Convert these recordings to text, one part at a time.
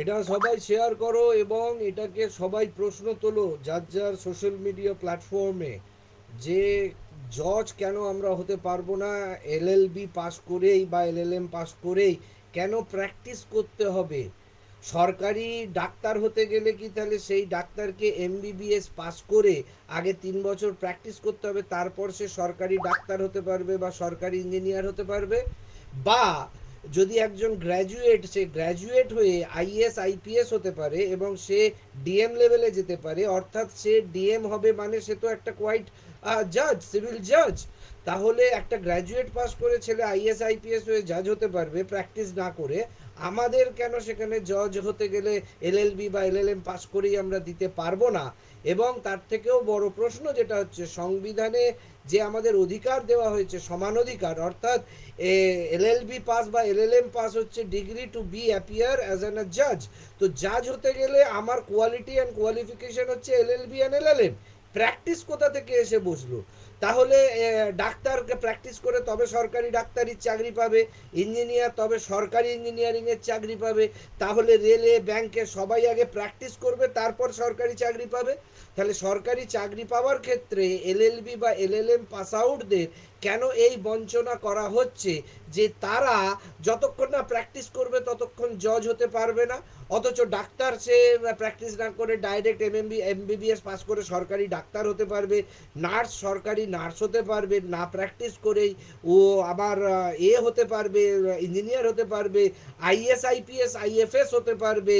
এটা সবাই শেয়ার করো এবং এটাকে সবাই প্রশ্ন তোলো যার যার সোশ্যাল মিডিয়া প্ল্যাটফর্মে যে জজ কেন আমরা হতে পারব না এলএলবি পাস করেই বা এলএলএম পাস করেই কেন প্র্যাকটিস করতে হবে? সরকারি ডাক্তার হতে গেলে কি তাহলে সেই ডাক্তারকে এমবিবিএস পাস করে আগে তিন বছর প্র্যাকটিস করতে হবে, তারপর সে সরকারি ডাক্তার হতে পারবে বা সরকারি ইঞ্জিনিয়ার হতে পারবে? বা যদি একজন গ্র্যাজুয়েট সে গ্র্যাজুয়েট হয়ে আইএস আইপিএস হতে পারে এবং সে ডিএম লেভেলে যেতে পারে, অর্থাৎ সে ডিএম হবে মানে সে তো একটা কোয়াইট জাজ সিভিল জাজ তাহলে একটা গ্র্যাজুয়েট পাস করে ছেলে আইএস আইপিএস হয়ে জাজ হতে পারবে প্র্যাকটিস না করে, আমাদের কেন সেখানে জজ হতে গেলে এলএলবি বা এলএলএম পাস করেই আমরা দিতে পারব না? এবং তার থেকেও বড় প্রশ্ন যেটা হচ্ছে, সংবিধানে যে আমাদের অধিকার দেওয়া হয়েছে, সমান অধিকার, অর্থাৎ এলএলবি পাস বা এলএলএম পাস হচ্ছে degree to be appear as an জাজ তো জাজ হতে গেলে আমার কোয়ালিটি অ্যান্ড কোয়ালিফিকেশন হচ্ছে এলএলবি অ্যান্ড এলএলএম প্র্যাকটিস কোথা থেকে এসে বসল তাহলে ডাক্তারকে প্র্যাকটিস করে তবে সরকারি ডাক্তারির চাকরি পাবে, ইঞ্জিনিয়ার তবে সরকারি ইঞ্জিনিয়ারিংয়ের চাকরি পাবে, তাহলে রেলে, ব্যাংকে সবাই আগে প্র্যাকটিস করবে, তারপর সরকারি চাকরি পাবে? তাহলে সরকারি চাকরি পাওয়ার ক্ষেত্রে এলএলবি বা এলএলএম পাস আউটদের কেন এই বঞ্চনা করা হচ্ছে? যে তারা যতক্ষণ প্র্যাকটিস করবে, ততক্ষণ জজ হতে পারবে না। অথচ ডাক্তার সে প্র্যাকটিস না করে ডাইরেক্ট এমএমবি এমবিবিএস পাস করে সরকারি ডাক্তার হতে পারবে নার্স সরকারি নার্স হতে পারবে, না প্র্যাকটিস করেই ও আবার এ হতে পারবে ইঞ্জিনিয়ার হতে পারবে আইএস আইপিএস আইএফএস হতে পারবে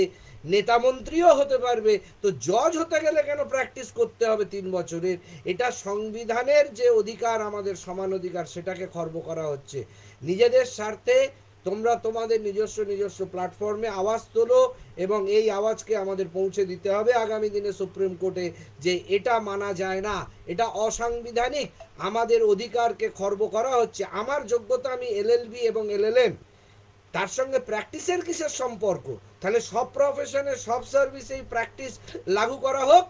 নেতা মন্ত্রীও হতে পারবে। তো জজ হতে গেলে কেন প্র্যাকটিস করতে হবে তিন বছরের? এটা সংবিধানের যে অধিকার, আমাদের সমান অধিকার, সেটাকে খর্ব করা হচ্ছে। নিজেদের স্বার্থে তোমরা তোমাদের নিজস্ব নিজস্ব প্ল্যাটফর্মে আওয়াজ তোলো এবং এই আওয়াজকে আমাদের পৌঁছে দিতে হবে। আগামী দিনে সুপ্রিম কোর্টে যে এটা মানা যায় না, এটা অসাংবিধানিক। আমাদের অধিকারকে খর্ব করা হচ্ছে। আমার যোগ্যতা আমি এলএলবি এবং এলএলএম তার সঙ্গে প্র্যাকটিসের কিসের সম্পর্ক? তাহলে সব প্রফেশনে সব সার্ভিসেই প্র্যাকটিস লাগু করা হোক।